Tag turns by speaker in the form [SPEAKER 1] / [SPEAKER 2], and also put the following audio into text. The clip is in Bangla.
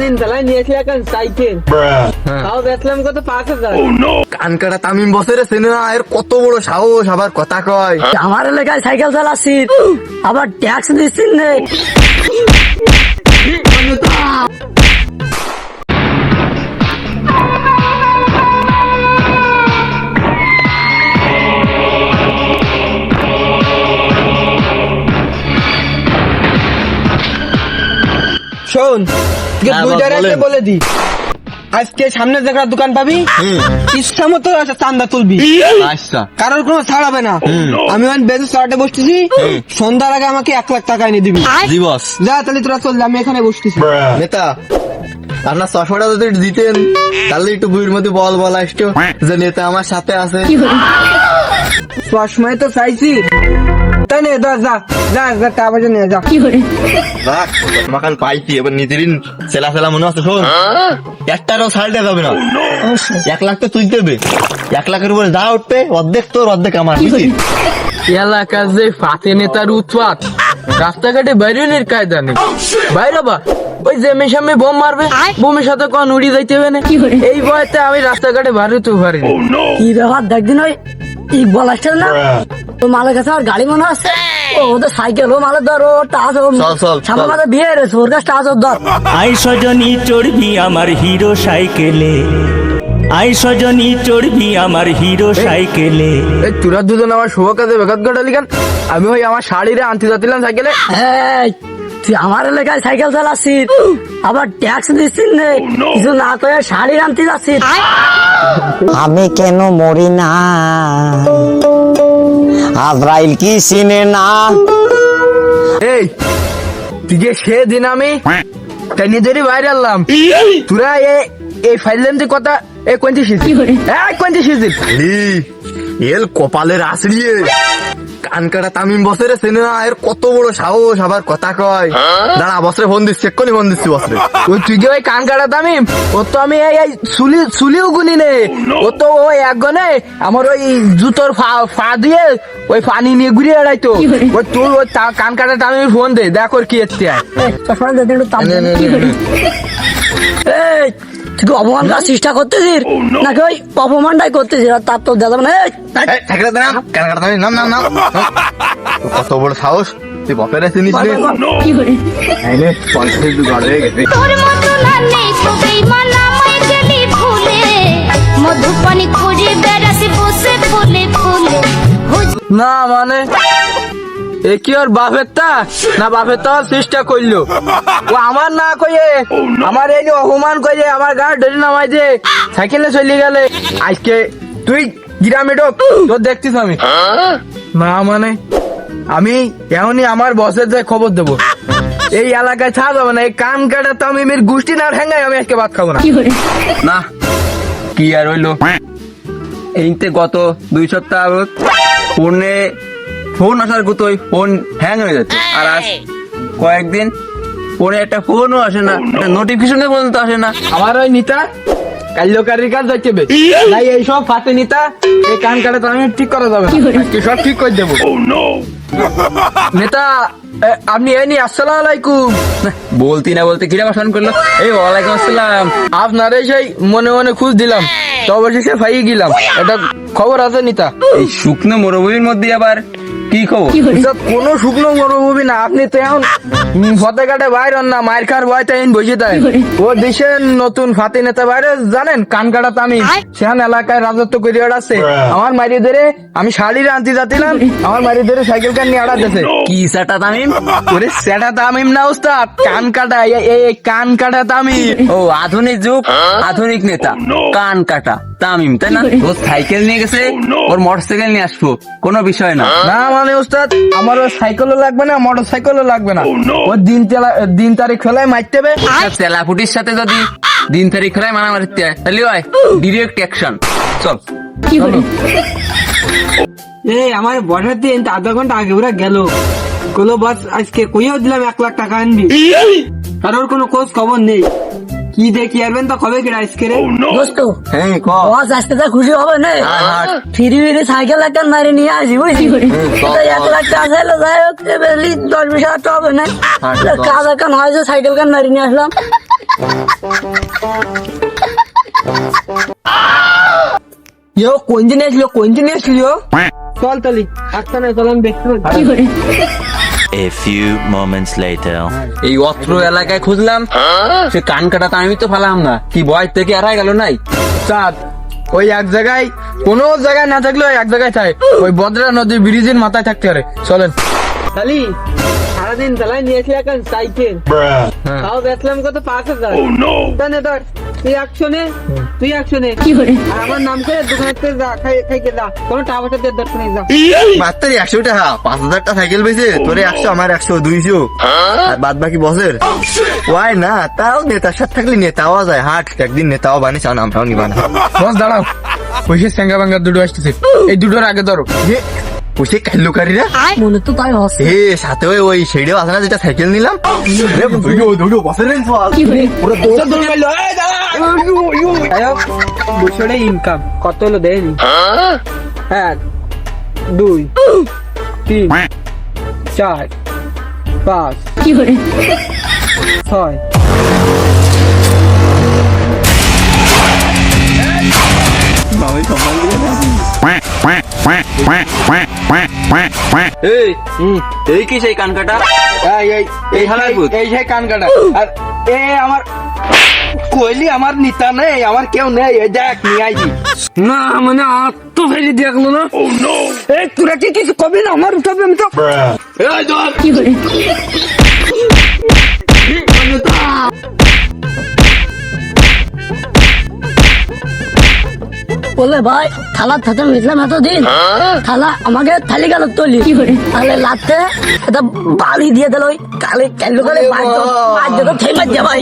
[SPEAKER 1] দিন চালাই নিয়েছি এখন সাইকেল। তাও বেচলাম কত? পাঁচ হাজার।
[SPEAKER 2] কানকাটা তামিম বসের সিনেমা এর কত বড় সাহস আবার কথা কয়।
[SPEAKER 3] আমার এলাকায় সাইকেল চালাচ্ছি। আবার ট্যাক্স দিচ্ছি নে।
[SPEAKER 1] শোন তুই
[SPEAKER 2] হ্যাঁ,
[SPEAKER 1] বলে দি। আজকে সামনে যেটা দোকান পাবি ইচ্ছা মতো চান্দা তুলবি।
[SPEAKER 2] আচ্ছা।
[SPEAKER 1] কারোর কোনো ছাড় হবে না আমি ওখানে বেজে সারাটে বসতেছি সন্ধ্যার আগে আমাকে এক লাখ টাকা এনে দিবি। যা তাহলে তোরা চল আমি এখানে বসতেছি।
[SPEAKER 2] নেতা আপনার চশমাটা যদি দিতেন তাহলে একটু বুড়ির মধ্যে বল বল আসতো যে নেতা আমার সাথে আছে।
[SPEAKER 1] সময় তো চাইছি। তাই নে যা যা যা যা টাকা পয়সা নিয়ে যা।
[SPEAKER 2] রাখ। মাখান পাইছি এবার নিজেরই সেলা সেলা মনে আছে শোন। একটারও ছাড় দেওয়া যাবে না। এক লাখ তো তুই দেবে। এক লাখের উপরে যা উঠবে অর্ধেক তোর অর্ধেক আমার বুঝলি?
[SPEAKER 4] এলাকার যে ফাতে নেতার উৎপাত রাস্তাঘাটে বাইরেনের কায়দা নেই। বাইরে বা ওই যে মেশামে বোম মারবে বোমের সাথে কোন উড়ি যাইতে হবে না? এই বয়তে আমি রাস্তাঘাটে বাড়িতে পারি না।
[SPEAKER 3] কি ব্যাপার দেখদিন ওই ইকবাল আসছে না? তো মালের কাছে আর গাড়ি মনে আছে? ও ওদের সাইকেল ও মালের ধর ও টাচ ও সামনে
[SPEAKER 2] চল।
[SPEAKER 3] বিয়ে রেছে ওর কাছে টাচ ওর ধর
[SPEAKER 5] আই সজনী চড়বি আমার হিরো সাইকেলে। আই সজনী চড়বি আমার হিরো সাইকেলে।
[SPEAKER 4] এই তোরা দুজন আমার শুভ কাজে বেকাত ঘটালি কেন? আমি ওই আমার শাড়িরে আনতে যাচ্ছিলাম সাইকেলে।
[SPEAKER 3] তুই আমার এলাকায় সাইকেল চালাচ্ছি আবার ট্যাক্স দিচ্ছিস নে? কিছু না করে শাড়ি আনতে যাচ্ছিস?
[SPEAKER 6] আমি কেন মরি না? আজরাইল কি চিনে না?
[SPEAKER 4] এই তুই সেদিন আমি টেনি ধরে বাইরে আনলাম তোরা এ- এই ফাইলেন যে কথা এ কোনটি শিখি এই কোনটি শিখি
[SPEAKER 2] লি এল কপালের আছড়িয়ে কানকাটা তামিম বসের সিনেমা এর কত বড় সাহস আবার কথা কয়। দাঁড়া বসরে ফোন দিচ্ছি এক্ষুনি ফোন দিচ্ছি বসরে।
[SPEAKER 4] ওই তুই যে ওই কান কাটা দামি ও তো আমি এই এই চুলি চুলিও গুনি নে। ও তো ওই এক গনে আমার ওই জুতোর ফা ফা দিয়ে ওই পানি নিয়ে ঘুরিয়ে এড়াইতো ওই তুই ওই তা- কান কাটা দামি ফোন দে দেখ ওর কি এসছে
[SPEAKER 3] এই, চশমা দে একটু কি অপমান করার চেষ্টা করতেছিস? নাকি ওই অপমানটাই করতেছিস? আর তার তো দেখা যাবে না এই,
[SPEAKER 2] এই, থাকলে দে নাম নাম নাম। কত বড় সাহস? তুই বসের চিনিস না
[SPEAKER 4] মানে এ কি ওর বাপের তা না বাপের তো চেষ্টা করল ও আমার না কইয়ে আমার এই অপমান কইয়ে আমার গা ডেরি নামাই যে সাইকেলে চলে গেলে। আজকে তুই গ্রামে ঢোক তোর দেখতিস আমি। না মানে আমি এমনই আমার বসের যে খবর দেবো। এই এলাকায় ছাড় যাবে না এই কান কাটা তো আমি মেয়ের গোষ্ঠী না ঠেঙ্গাই আমি আজকে ভাত খাব না। না কি আর হইল? এইতে গত দুই সপ্তাহ আগত ফোনে ফোন আসার গুতোই ফোন হ্যাং হয়ে যাচ্ছে। আর আজ কয়েকদিন ফোনে একটা ফোনও আসে না একটা নোটিফিকেশনে পর্যন্ত আসে না। আমার ওই নিতা কাল্যকারীর কাজ যাচ্ছে বে। তাই এই সব ফাতে নিতা এই কান কাটা তো আমি ঠিক করা যাবে। আজকে সব ঠিক করে দেবো। নেতা আপনি এই নি আসসালাম আলাইকুম। বলতি না বলতে কিরা ভাষণ করল? এই ওয়ালাইকুম আসসালাম। আপনারে সেই মনে মনে খুঁজ দিলাম তো অবশেষে ফাইয়ে গেলাম। এটা খবর আছে নিতা? এই শুকনো মরুভূমির মধ্যে আবার কি খবর? এসব কোনো শুকনো মরুভূমি না। আপনি তো এখন ফতে কাটে বাইর না মায়ের খার ভয় তাই বসে তাই। ও দেশের নতুন ফাতে নেতা বাইরে জানেন কান কাটা তামি সেখান এলাকায় রাজত্ব করে বেড়াচ্ছে আমার মারিয়ে ধরে আমি শাড়ির আনতে যাচ্ছিলাম আমার মারিয়ে ধরে সাইকেল কান নিয়ে আড়াতেছে কি সেটা তামিম ওরে সেটা তামিম না উস্তাদ। কান কাটা এই কান কাটা তামিম ও আধুনিক যুগ আধুনিক নেতা। কান কাটা তামিম তাই না? ও সাইকেল নিয়ে গেছে ওর মোটরসাইকেল নিয়ে আসব কোনো বিষয় না। না মানে উস্তাদ আমার ওর সাইকেলও লাগবে না মোটর সাইকেলও লাগবে না। ওর দিন তেলা- দিন তারিখ খেলায় মারতে হবে তেলাপুটির সাথে যদি দিন তারিখ খেলায় মারা মারতে হয় তাহলে হয় ডিরেক্ট অ্যাকশন চল।
[SPEAKER 1] এই আমার বসার দিন আধা ঘণ্টা আগে ওরা গেল। কোনো বাস আজকে কইও দিলাম এক লাখ টাকা আনবি। কারোর কোনো খোঁজ খবর নেই। কি দেখি আরবেন তো কবে কিনা আজকে রে?
[SPEAKER 3] দোস্ত
[SPEAKER 2] হ্যাঁ ক?
[SPEAKER 3] আওয়াজ আসতে তো খুশি হবে না?
[SPEAKER 2] হাট।
[SPEAKER 3] ফিরি ফিরি সাইকেল একটা মারি নিয়ে আসি
[SPEAKER 2] চল,
[SPEAKER 3] তো এক। লাখ টাকা চাইলে যাই হোক এবারে দশ বিশ হাজার টাকা হবে না?
[SPEAKER 2] চল।
[SPEAKER 3] কাজ এখন হয় যে সাইকেল কান মারি নিয়ে আসলাম?
[SPEAKER 1] ইয়ো কোন দিন এসলো কোন দিন এসলিও চল তালি একটা নয় চল আমি দেখতে পাচ্ছি।
[SPEAKER 5] A few moments later.
[SPEAKER 4] এই অত্র এলাকায় খুঁজলাম সে কান কাটা তো আমি তো ফালাম না। কি বয়স থেকে এড়াই গেল নাই? চাঁদ ওই এক জায়গায় কোনো জায়গায় না থাকলেও এক জায়গায় থাকে ওই বদ্রা নদীর ব্রিজের মাথায় থাকতে পারে। চলেন।
[SPEAKER 1] তালি সারাদিন চালাই নিয়েছি এখন সাইকেল। তাও বেচলাম কত? পাঁচ হাজার। ধর তুই নে আর আমার নাম করে দোকানের থেকে যা খাই খাইকে যা কোনো টাকা পয়সা দিয়ে দরকার যা।
[SPEAKER 2] মাত্র একশো টাকা পাঁচ হাজার টাকা সাইকেল বেচে তোরে একশো আমার একশো দুইশো। আর বাদ বাকি বসের। ওয়াই না তাও নেতার সাথে থাকলে নেতাও যায় হাট একদিন নেতাও বানিস আমরাও নিবা না
[SPEAKER 4] বস দাঁড়াও। পয়সা স্যাঙ্গা ভাঙ্গা দুটো আসতেছে। এই দুটোর আগে ধরো।
[SPEAKER 2] ওসে কাল্লুকারীরা
[SPEAKER 3] মনে তো তাই হচ্ছে
[SPEAKER 2] এ সাথে ওই ওই সেইটাও আছে না যেটা সাইকেল নিলাম। এ, দুইটো দুইটো বসের রেঞ্জ পুরো
[SPEAKER 1] দুশোটা ইনকাম কত হলো দেয়নি এক দুই তিন চার পাঁচ ছয়।
[SPEAKER 4] এই এই কি সেই কান কাটা এই এই এই হালাই এই সেই কান কাটা আর এ আমার কইলি আমার নিতা নেই আমার কেউ নেই এই দেখ নিয়ে আইছি।
[SPEAKER 1] না মানে আত্ম ফেলে দেখল না? এই তোরা কি কিছু কবি না? আমার উঠাবে আমি তো।
[SPEAKER 4] এই ধর।
[SPEAKER 3] বলে ভাই থালা থাতে মিটলাম এতদিন। থালা আমাকে থালি গেল তলি। তাহলে লাতে এটা বালি দিয়ে দিল ওই কালে কেন কালে বাদ দেবো থেমে ভাই।